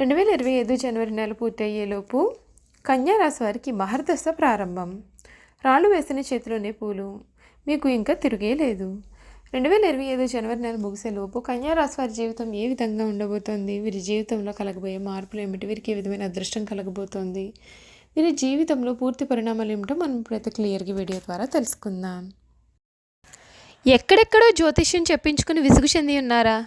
రెండు వేల ఇరవై ఐదు జనవరి నెల పూర్తయ్యేలోపు కన్యారాశి కన్యా వారికి మహర్దశ ప్రారంభం. రాళ్ళు వేసిన చేతిలోనే పూలు. మీకు ఇంకా తిరిగే లేదు. రెండు వేల ఇరవై ఐదు జనవరి నెల ముగిసేలోపు కన్యా వారి జీవితం ఏ విధంగా ఉండబోతోంది? వీరి జీవితంలో కలగబోయే మార్పులు ఏమిటి? వీరికి ఏ విధమైన అదృష్టం కలగబోతోంది? వీరి జీవితంలో పూర్తి పరిణామాలు ఏమిటో మనం ప్రతి క్లియర్గా వీడియో ద్వారా తెలుసుకుందాం. ఎక్కడెక్కడో జ్యోతిష్యం చెప్పించుకుని విసుగు చెంది ఉన్నారా?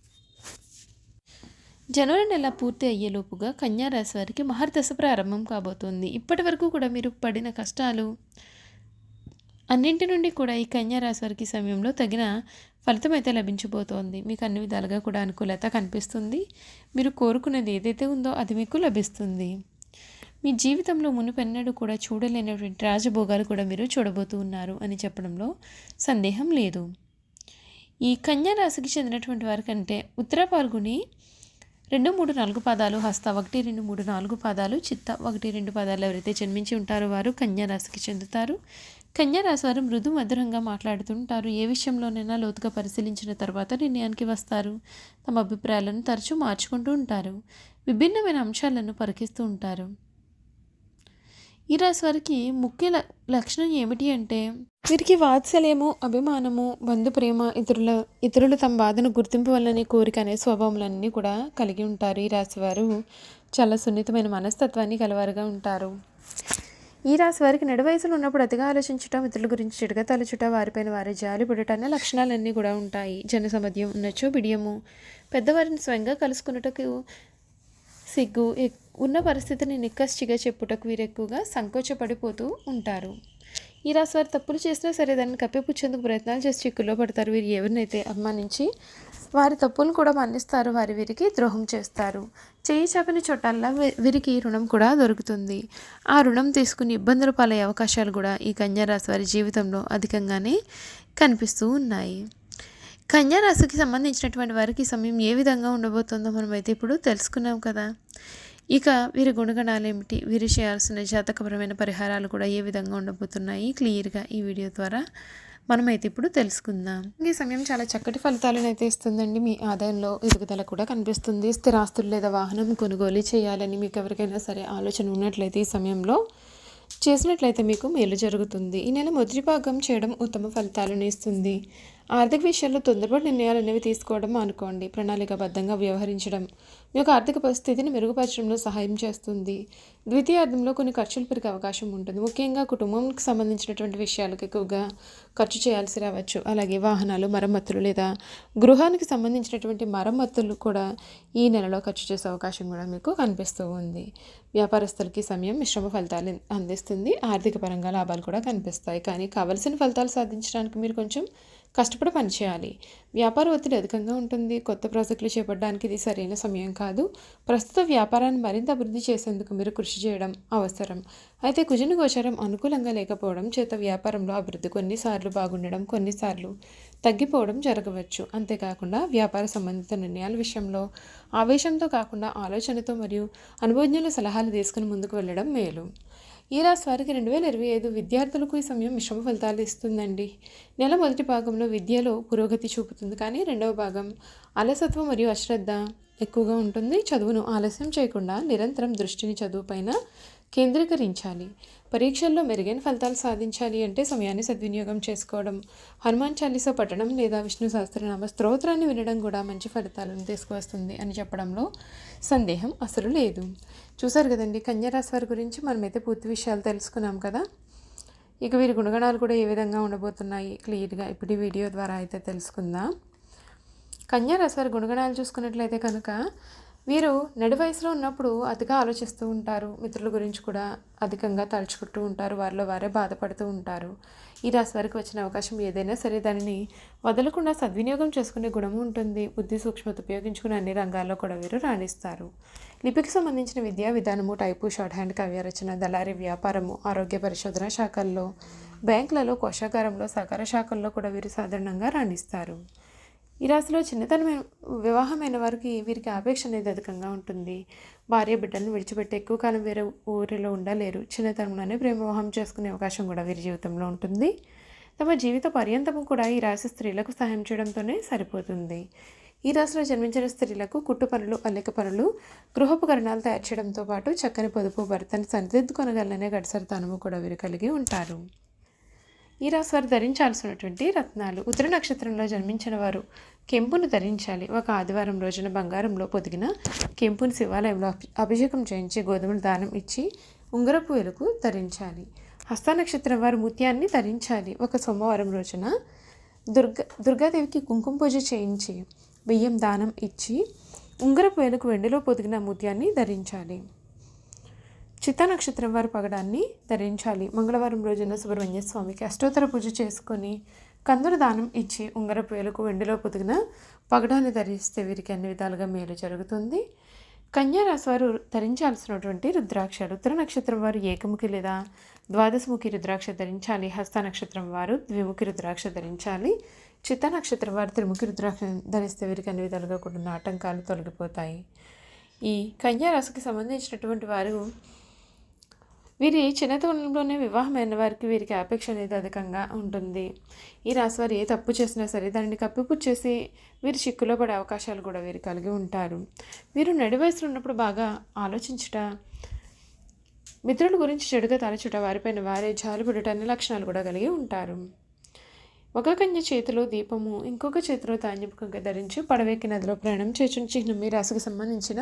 జనవరి నెల పూర్తి అయ్యేలోపుగా కన్యారాశి వారికి మహర్దశ ప్రారంభం కాబోతోంది. ఇప్పటి వరకు కూడా మీరు పడిన కష్టాలు అన్నింటి నుండి కూడా ఈ కన్యారాశి వారికి సమయంలో తగిన ఫలితం అయితే లభించబోతోంది. మీకు అన్ని విధాలుగా కూడా అనుకూలత కనిపిస్తుంది. మీరు కోరుకున్నది ఏదైతే ఉందో అది మీకు లభిస్తుంది. మీ జీవితంలో మునుపెన్నడూ కూడా చూడలేనటువంటి రాజభోగాలు కూడా మీరు చూడబోతూ ఉన్నారు అని చెప్పడంలో సందేహం లేదు. ఈ కన్యా రాశికి చెందినటువంటి వారికంటే ఉత్తర పాల్గొని రెండు మూడు నాలుగు పాదాలు హస్త ఒకటి రెండు మూడు నాలుగు పాదాలు చిత్త ఒకటి రెండు పాదాలు ఎవరైతే జన్మించి ఉంటారో వారు కన్యారాశికి చెందుతారు. కన్యారాశి వారు మృదు మధురంగా మాట్లాడుతుంటారు. ఏ విషయంలోనైనా లోతుగా పరిశీలించిన తర్వాత నిర్ణయానికి వస్తారు. తమ అభిప్రాయాలను తరచూ మార్చుకుంటూ ఉంటారు. విభిన్నమైన అంశాలను పరికిస్తూ ఉంటారు. ఈ రాశి వారికి ముఖ్య ల- లక్షణం ఏమిటి అంటే వీరికి వాత్సల్యము అభిమానము బంధు ప్రేమ ఇతరుల ఇతరులు తమ బాధను గుర్తింపు వల్లనే కోరిక అనే స్వభావములన్నీ కూడా కలిగి ఉంటారు ఈ రాశి వారు. చాలా సున్నితమైన మనస్తత్వాన్ని కలవారుగా ఉంటారు. ఈ రాశి వారికి నడి వయసులో ఉన్నప్పుడు అతిగా ఆలోచించటం ఇతరుల గురించి చెడుగా తలచుట వారిపైన వారి జాలి పడటం అనే లక్షణాలన్నీ కూడా ఉంటాయి. జనసమధ్యం ఉన్నచో బిడియము. పెద్దవారిని స్వయంగా కలుసుకున్నటకు సిగ్గు ఎక్- ఉన్న పరిస్థితిని నిక్కచ్చిగా చెప్పుటకు వీరు ఎక్కువగా సంకోచపడిపోతూ ఉంటారు. ఈ రాశి వారు తప్పులు చేసినా సరే దాన్ని కప్పిపుచ్చేందుకు ప్రయత్నాలు చేసి చిక్కుల్లో పడతారు. వీరు ఎవరినైతే అభిమానించి వారి తప్పులను కూడా మన్నిస్తారు వారి వీరికి ద్రోహం చేస్తారు. చేయి చాపని చోటల్లా వీ- వీరికి రుణం కూడా దొరుకుతుంది. ఆ రుణం తీసుకుని ఇబ్బందులు పాలయ్యే అవకాశాలు కూడా ఈ కన్యా రాశి వారి జీవితంలో అధికంగానే కనిపిస్తూ ఉన్నాయి. కన్యా రాశికి సంబంధించినటువంటి వారికి సమయం ఏ విధంగా ఉండబోతుందో మనం అయితే ఇప్పుడు తెలుసుకున్నాం కదా. ఇక వీరి గుణగణాలు ఏమిటి వీరు చేయాల్సిన జాతకపరమైన పరిహారాలు కూడా ఏ విధంగా ఉండబోతున్నాయి? క్లియర్గా ఈ వీడియో ద్వారా మనమైతే ఇప్పుడు తెలుసుకుందాం. ఈ సమయం చాలా చక్కటి ఫలితాలను అయితే ఇస్తుందండి. మీ ఆదాయంలో ఎదుగుదల కూడా కనిపిస్తుంది. స్థిరాస్తులు లేదా వాహనం కొనుగోలు చేయాలని మీకు ఎవరికైనా సరే ఆలోచన ఉన్నట్లయితే ఈ సమయంలో చేసినట్లయితే మీకు మేలు జరుగుతుంది. ఈ నెల మొదటి భాగం చేయడం ఉత్తమ ఫలితాలను ఇస్తుంది. ఆర్థిక విషయాల్లో తొందరపడి నిర్ణయాలు అనేవి తీసుకోవడం అనుకోండి. ప్రణాళికాబద్ధంగా వ్యవహరించడం మీ యొక్క ఆర్థిక పరిస్థితిని మెరుగుపరచడంలో సహాయం చేస్తుంది. ద్వితీయార్థంలో కొన్ని ఖర్చులు పెరిగే అవకాశం ఉంటుంది. ముఖ్యంగా కుటుంబంకి సంబంధించినటువంటి విషయాలకు ఎక్కువగా ఖర్చు చేయాల్సి రావచ్చు. అలాగే వాహనాలు మరమ్మతులు లేదా గృహానికి సంబంధించినటువంటి మరమ్మతులు కూడా ఈ నెలలో ఖర్చు చేసే అవకాశం కూడా మీకు కనిపిస్తూ ఉంది. వ్యాపారస్తులకి సమయం మిశ్రమ ఫలితాలు అందిస్తుంది. ఆర్థిక పరంగా లాభాలు కూడా కనిపిస్తాయి. కానీ కావలసిన ఫలితాలు సాధించడానికి మీరు కొంచెం కష్టపడి పనిచేయాలి. వ్యాపార ఒత్తిడి అధికంగా ఉంటుంది. కొత్త ప్రాజెక్టులు చేపట్టడానికి ఇది సరైన సమయం కాదు. ప్రస్తుత వ్యాపారాన్ని మరింత అభివృద్ధి చేసేందుకు మీరు కృషి చేయడం అవసరం. అయితే కుజుని గోచరం అనుకూలంగా లేకపోవడం చేత వ్యాపారంలో అభివృద్ధి కొన్నిసార్లు బాగుండడం కొన్నిసార్లు తగ్గిపోవడం జరగవచ్చు. అంతేకాకుండా వ్యాపార సంబంధిత నిర్ణయాల విషయంలో ఆవేశంతో కాకుండా ఆలోచనతో మరియు అనుభవజ్ఞుల సలహాలు తీసుకుని ముందుకు వెళ్ళడం మేలు. ఈ రాశి వారికి రెండు వేల ఇరవై ఐదు విద్యార్థులకు ఈ సమయం మిశ్రమ ఫలితాలు ఇస్తుందండి. నెల మొదటి భాగంలో విద్యలో పురోగతి చూపుతుంది. కానీ రెండవ భాగం అలసత్వం మరియు అశ్రద్ధ ఎక్కువగా ఉంటుంది. చదువును ఆలస్యం చేయకుండా నిరంతరం దృష్టిని చదువుపైన కేంద్రీకరించాలి. పరీక్షల్లో మెరుగైన ఫలితాలు సాధించాలి అంటే సమయాన్ని సద్వినియోగం చేసుకోవడం. హనుమాన్ చాలీసా పఠనం లేదా విష్ణు సహస్రనామ స్తోత్రాన్ని వినడం కూడా మంచి ఫలితాలను తీసుకువస్తుంది అని చెప్పడంలో సందేహం అసలు లేదు. చూసారు కదండి కన్యారాశి వారి గురించి మనమైతే పూర్తి విషయాలు తెలుసుకున్నాం కదా. ఇక వీరి గుణగణాలు కూడా ఏ విధంగా ఉండబోతున్నాయి క్లియర్గా ఇప్పుడు వీడియో ద్వారా అయితే తెలుసుకుందాం. కన్యారాశి వారి గుణగణాలు చూసుకున్నట్లయితే కనుక వీరు నడి వయసులో ఉన్నప్పుడు అతిగా ఆలోచిస్తూ ఉంటారు. మిత్రుల గురించి కూడా అధికంగా తలుచుకుంటూ ఉంటారు. వారిలో వారే బాధపడుతూ ఉంటారు. ఈ రాశి వారికి వచ్చిన అవకాశం ఏదైనా సరే దానిని వదలకుండా సద్వినియోగం చేసుకునే గుణం ఉంటుంది. బుద్ధి సూక్ష్మత ఉపయోగించుకుని అన్ని రంగాల్లో కూడా వీరు రాణిస్తారు. లిపికి సంబంధించిన విద్యా విధానము టైపు షార్ట్ హ్యాండ్ కవ్య రచన దళారీ వ్యాపారము ఆరోగ్య పరిశోధన శాఖల్లో బ్యాంకులలో కోశాగారంలో సహకార శాఖల్లో కూడా వీరు సాధారణంగా రాణిస్తారు. ఈ రాశిలో చిన్నతనమైన వివాహమైన వారికి వీరికి ఆపేక్ష అనేది అధికంగా ఉంటుంది. భార్య బిడ్డలను విడిచిపెట్టి ఎక్కువ కాలం వేరే ఊరిలో ఉండలేరు. చిన్నతనంలోనే ప్రేమ వివాహం చేసుకునే అవకాశం కూడా వీరి జీవితంలో ఉంటుంది. తమ జీవిత పర్యంతము కూడా ఈ రాశి స్త్రీలకు సహాయం చేయడంతోనే సరిపోతుంది. ఈ రాశిలో జన్మించిన స్త్రీలకు కుట్టు పనులు అల్లిక పనులు గృహోపకరణాలు తయారు చేయడంతో పాటు చక్కని పొదుపు భర్తను సరిదిద్దుకొనగలనే గడిసరితనము కూడా వీరు కలిగి ఉంటారు. ఈ రాశి వారు ధరించాల్సినటువంటి రత్నాలు. ఉత్తర నక్షత్రంలో జన్మించిన వారు కెంపును ధరించాలి. ఒక ఆదివారం రోజున బంగారంలో పొదిగిన కెంపును శివాలయంలో అభిషేకం చేయించి గోధుమలు దానం ఇచ్చి ఉంగరపు వెలుగు ధరించాలి. హస్త నక్షత్రం వారు ముత్యాన్ని ధరించాలి. ఒక సోమవారం రోజున దుర్గా దుర్గాదేవికి కుంకుమ పూజ చేయించి బియ్యం దానం ఇచ్చి ఉంగరపు వెలుగు వెండిలో పొదిగిన ముత్యాన్ని ధరించాలి. చిత్త నక్షత్రం వారి పగడాన్ని ధరించాలి. మంగళవారం రోజున సుబ్రహ్మణ్య స్వామికి అష్టోత్తర పూజ చేసుకొని కందుల దానం ఇచ్చి ఉంగరపు వేలకు వెండిలో పొదిగిన పగడాన్ని ధరిస్తే వీరికి అన్ని విధాలుగా మేలు జరుగుతుంది. కన్యారాశి వారు ధరించాల్సినటువంటి రుద్రాక్షలు. ఉత్తర నక్షత్రం వారు ఏకముఖి లేదా ద్వాదశముఖి రుద్రాక్ష ధరించాలి. హస్త నక్షత్రం వారు ద్విముఖి రుద్రాక్ష ధరించాలి. చిత్త నక్షత్రం వారు త్రిముఖి రుద్రాక్ష ధరిస్తే వీరికి అన్ని విధాలుగా కూడా ఆటంకాలు తొలగిపోతాయి. ఈ కన్యారాశికి సంబంధించినటువంటి వారు వీరి చిన్నతనంలోనే వివాహమైన వారికి వీరికి ఆపేక్ష అనేది అధికంగా ఉంటుంది. ఈ రాశివారు ఏ తప్పు చేసినా సరే దానిని కప్పిపుచ్చేసి వీరు చిక్కులో పడే అవకాశాలు కూడా వీరు కలిగి ఉంటారు. వీరు నడి వయసులో ఉన్నప్పుడు బాగా ఆలోచించుట మిత్రుల గురించి చెడుగా తలచుట వారిపైన వారే జాలిపడుట అనే లక్షణాలు కూడా కలిగి ఉంటారు. ఒక కన్య చేతిలో దీపము ఇంకొక చేతిలో ధాన్యముఖంగా ధరించి పడవేకి నదిలో ప్రయాణం చేసిన చిహ్నం మీ రాశికి సంబంధించిన